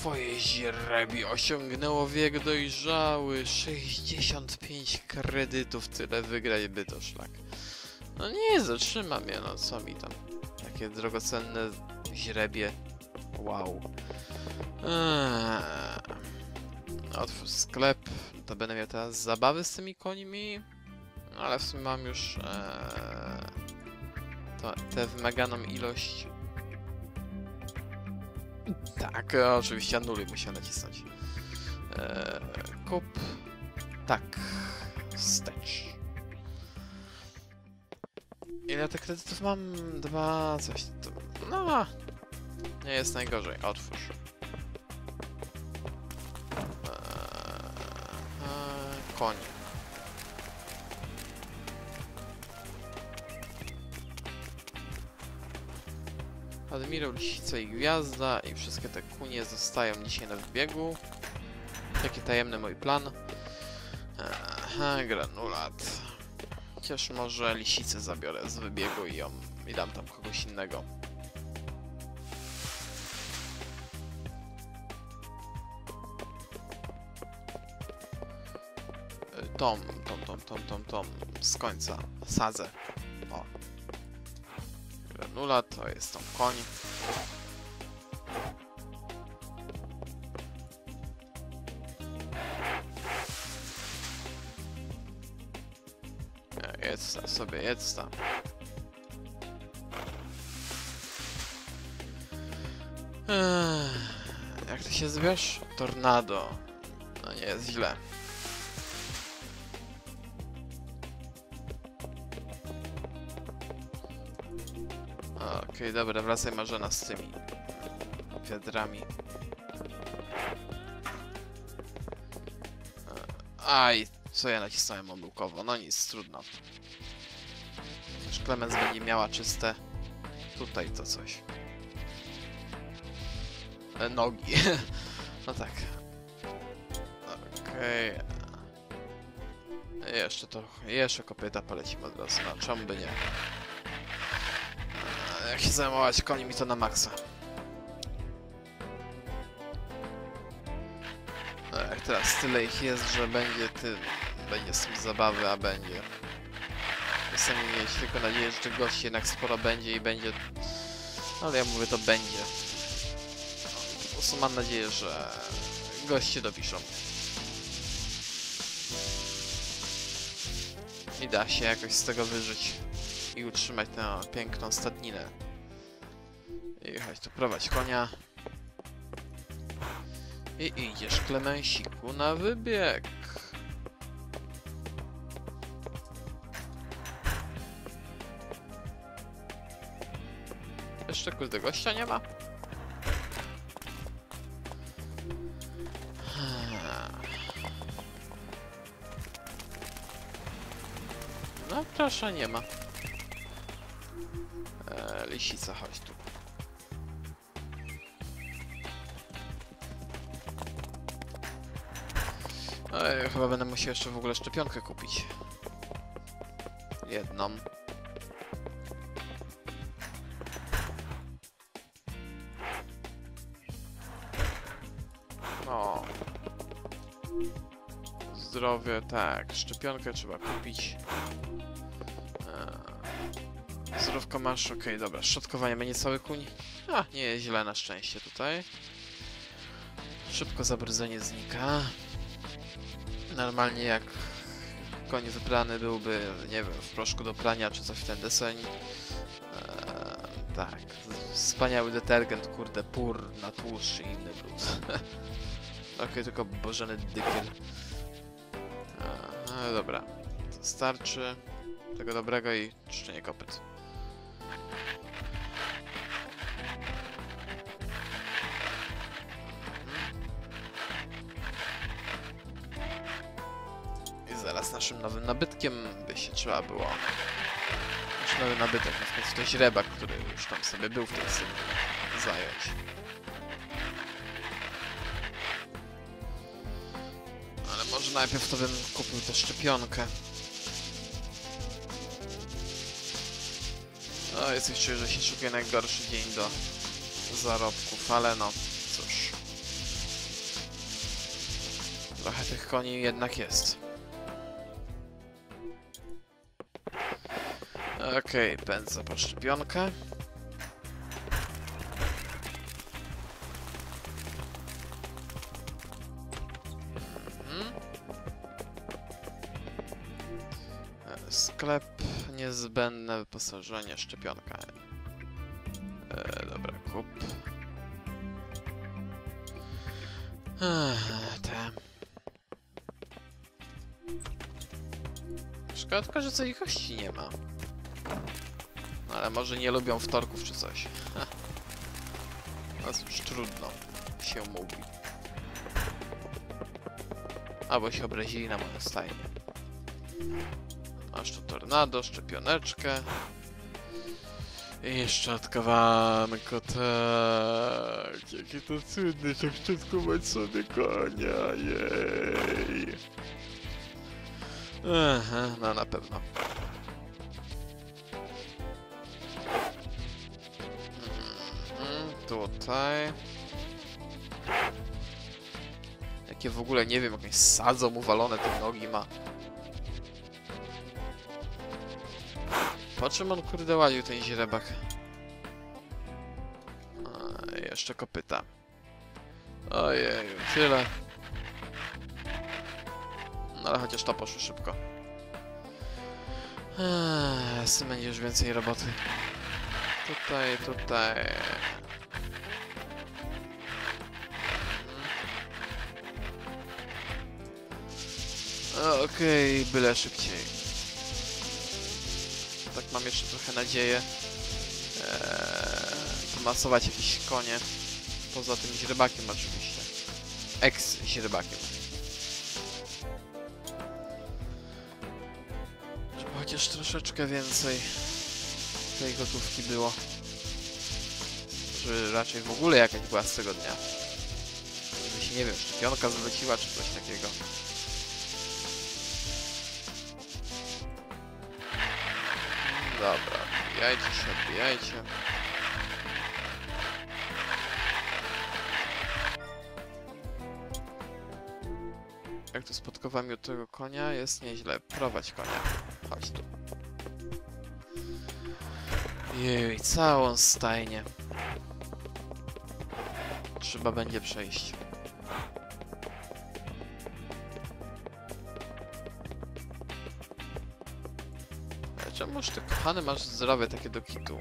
twoje źrebi osiągnęło wiek dojrzały. 65 kredytów, tyle wygrać by to szlak. No nie, zatrzyma mnie, no co mi tam. Takie drogocenne źrebie. Wow. Eee. Otwórz sklep. To będę miał teraz zabawy z tymi końmi. No, Ale w sumie mam już eee, to, tę wymaganą ilość. Tak, e, oczywiście anuluj musiał nacisnąć. Eee, kup. Tak. Wstecz. Ile tych kredytów mam? Dwa, coś. No, nie jest najgorzej. Otwórz. Eee, koń. Admirał, Lisica i Gwiazda i wszystkie te kunie zostają dzisiaj na wybiegu. Taki tajemny mój plan. Aha, granulat. Chociaż może lisicę zabiorę z wybiegu i ją i dam tam kogoś innego. Tom, tom, tom, tom, tom, tom, z końca. Sadzę. Granulat, to jest tam koń. Jedz tam sobie, jedz tam. Jak ty się zwiesz? Tornado. No nie jest źle. Okej, dobra, wracaj Marzena z tymi wiadrami. Aj, co ja nacisnąłem omyłkowo? No nic, trudno. Już Klemens będzie miała czyste... Tutaj to coś. E, nogi. no tak. Okej. Jeszcze to... Jeszcze kopyta polecimy od razu. No, czemu by nie? Jak się zajmować koni mi to na maksa. E, Jak teraz tyle ich jest, że będzie ty... Będzie z tym zabawy, a będzie. Chcemy mieć tylko nadzieję, że tych gości jednak sporo będzie i będzie... Ale ja mówię, to będzie. Po prostu mam nadzieję, że goście dopiszą. I da się jakoś z tego wyżyć i utrzymać tę piękną stadninę. I chodź tu prowadź konia. I idziesz, Klemensiku, na wybieg. Jeszcze kurde gościa nie ma? No proszę, nie ma. E, lisica, chodź tu. Ej, chyba będę musiał jeszcze w ogóle szczepionkę kupić. Jedną. O. Zdrowie, tak. Szczepionkę trzeba kupić. Eee, Zdrówko masz, okej, dobra. Szczotkowanie będzie cały kuń. A, nie jest źle na szczęście tutaj. Szybko zabrudzenie znika. Normalnie jak koń wybrany byłby, nie wiem, w proszku do prania czy coś w ten deseń. Eee, tak. Wspaniały detergent, kurde, pur na tłuszcz i inny brud. Okej, tylko bożeny dykiel. Eee, dobra. Starczy tego dobrego i czyszczenie kopyt. Naszym nowym nabytkiem by się trzeba było... Nasz nowy nabytek, na to źrebak, który już tam sobie był w tej synie, zająć. Ale może najpierw to bym kupił tę szczepionkę. No, jest jeszcze, że się szukuje najgorszy dzień do zarobków, ale no, cóż. trochę tych koni jednak jest. Okej, pędzę po szczepionkę. Mhm. E, Sklep, niezbędne wyposażenie, szczepionka. E, dobra, kup. Te. Szkoda że tej kości nie ma. Ale może nie lubią wtorków czy coś. No cóż, trudno się mówi. Albo się obrazili na moją stajnię. Masz tu tornado, szczepioneczkę. I szczotkowanko, tak. Jakie to cudne, tak szczotkować sobie konia, jej. Aha, no na pewno. Tutaj. Jakie w ogóle, nie wiem, jakieś sadzą uwalone te nogi ma. Po czym on kurde łaził ten źrebak? A, jeszcze kopyta. Ojej, tyle. No ale chociaż to poszło szybko. Eee, z tym będzie już więcej roboty. Tutaj, tutaj. Okej, byle szybciej. Tak mam jeszcze trochę nadzieję. Eee, pomasować jakieś konie. Poza tym źrebakiem oczywiście. Ex-źrebakiem. Żeby chociaż troszeczkę więcej tej gotówki było. Żeby raczej w ogóle jakaś była z tego dnia. Nie wiem, szczepionka zwróciła czy coś takiego. Odbijajcie się, odbijajcie. Jak to z podkowami od tego konia? Jest nieźle. Prowadź konia. Chodź tu. Jej, całą stajnię. Trzeba będzie przejść. Czemuż ty kochany masz zdrowie takie do kitu?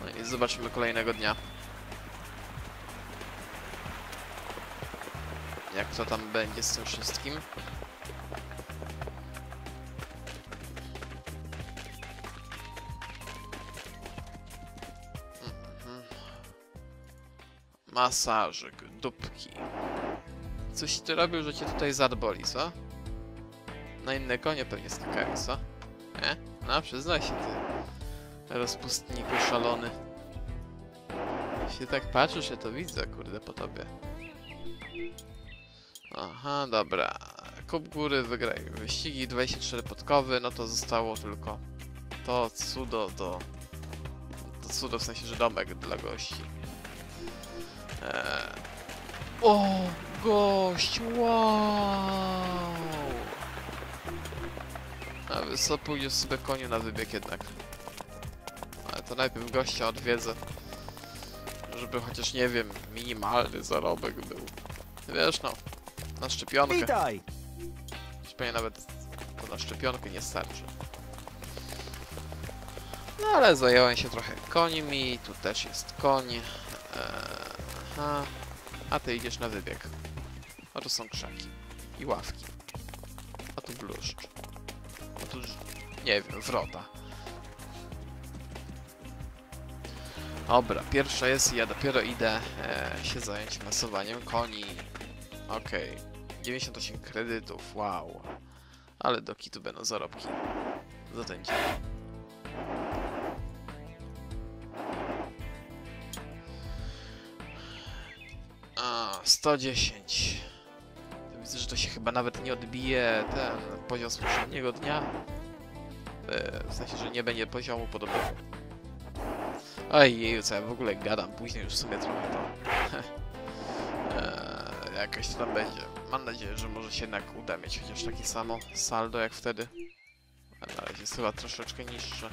No i zobaczymy kolejnego dnia. Jak to tam będzie z tym wszystkim? Mhm. Masażyk, dupki. Coś ty robił, że cię tutaj zadboli, co? Na inne konie pewnie skakają, co? Nie? No, przyznaj się ty. Rozpustniku szalony. Jeśli tak patrzysz, ja to widzę, kurde, po tobie. Aha, dobra. Kup góry, wygraj wyścigi, 24 podkowy, no to zostało tylko to cudo do... To cudo w sensie, że domek dla gości. Eee... O, gość, wow! A co pójdziesz sobie koniu na wybieg jednak. Ale to najpierw gościa odwiedzę. Żeby chociaż, nie wiem, minimalny zarobek był. Wiesz no, na szczepionkę. Witaj! Pewnie nawet to na szczepionkę nie starczy. No ale zająłem się trochę końmi, tu też jest koń. Eee, aha. A ty idziesz na wybieg. A tu są krzaki. I ławki. A tu bluszcz. Tu, nie wiem, wrota. Dobra, pierwsza jest i ja dopiero idę e, się zająć masowaniem koni. Okej. 98 kredytów, wow. Ale do kitu będą zarobki. Za ten dzień. A, 110. Widzę, że to się chyba nawet nie odbije ten poziom z poprzedniego dnia. E, W sensie, że nie będzie poziomu podobnego. Ojej, co ja w ogóle gadam, później już w sumie trochę to... jakaś tam będzie. Mam nadzieję, że może się jednak uda mieć chociaż takie samo saldo jak wtedy. A na razie jest chyba troszeczkę niższe.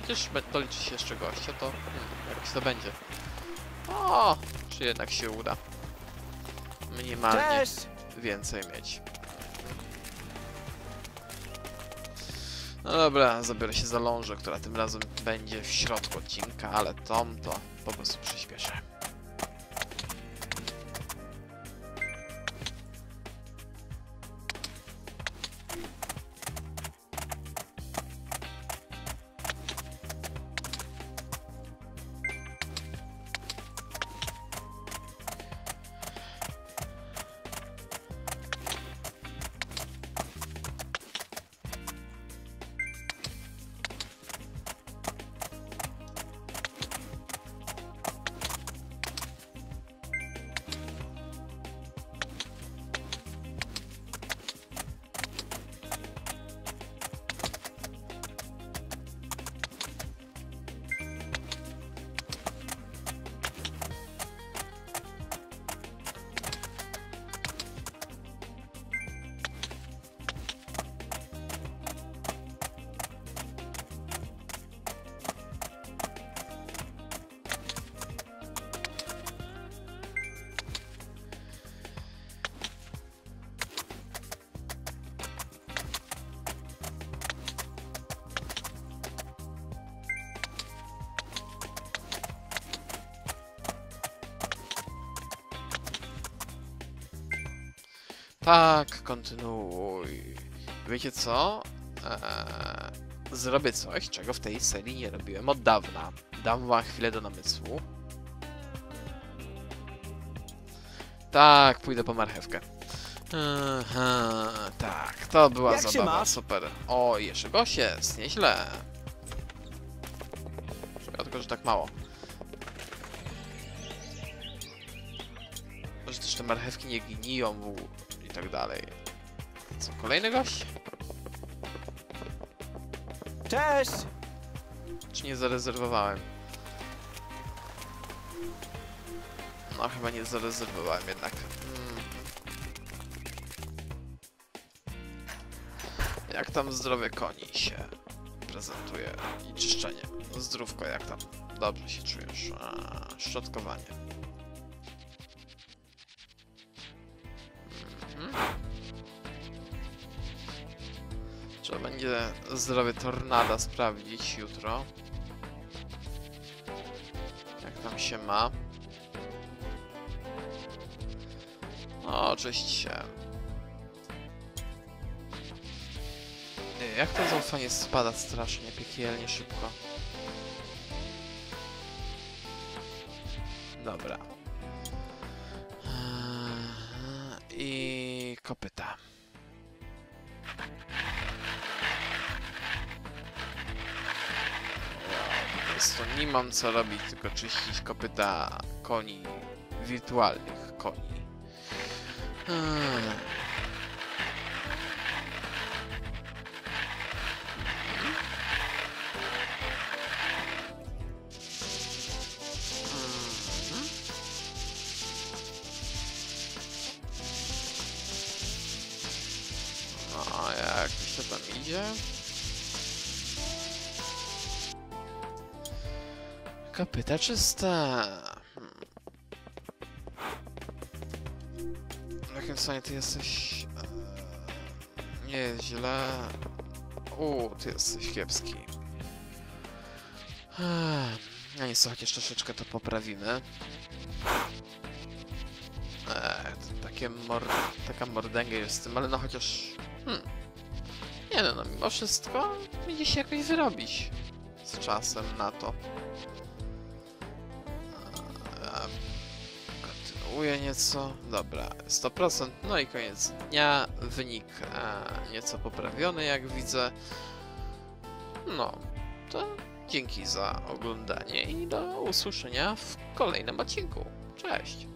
Chociaż doliczy się jeszcze gościa, to hmm, jakoś to będzie. O, czy jednak się uda. Minimalnie Cześć! Więcej mieć. No dobra, zabiorę się za lążę, która tym razem będzie w środku odcinka, ale Tom to po prostu przyspieszę. Tak, kontynuuj. Wiecie co? Eee, zrobię coś, czego w tej serii nie robiłem od dawna. Dam wam chwilę do namysłu. Tak, pójdę po marchewkę. Aha, tak, to była Jak zabawa, super. O, jeszcze gość jest, nieźle. Szkoda tylko, że tak mało. Że też te marchewki nie gniją w- i tak dalej. Co, kolejny gość? Cześć! Czy nie zarezerwowałem? No, chyba nie zarezerwowałem jednak. Mm. Jak tam zdrowie koni się prezentuje? I czyszczenie. Zdrówko, jak tam? Dobrze się czujesz? A, szczotkowanie. Będzie zdrowie tornada sprawdzić jutro. Jak tam się ma? O, cześć się. Nie, jak to zaufanie spada strasznie, piekielnie szybko. Dobra. Eee, I kopyta. Prostu nie mam co robić, tylko czyścić kopyta koni, wirtualnych koni. Hmm. Mhm. No, jak to tam idzie? Kopyta czyste. Hmm. W jakim stanie ty jesteś? Eee, Nie źle. U, ty jesteś kiepski. Eee, No nic, chociaż troszeczkę to poprawimy. Eee, takie mor taka mordęga jest z tym, ale no chociaż... Hmm. Nie no, no mimo wszystko będzie się jakoś wyrobić z czasem na to. Nieco. Dobra, 100%. No i koniec dnia. Wynik e, nieco poprawiony, jak widzę. No, to dzięki za oglądanie i do usłyszenia w kolejnym odcinku. Cześć!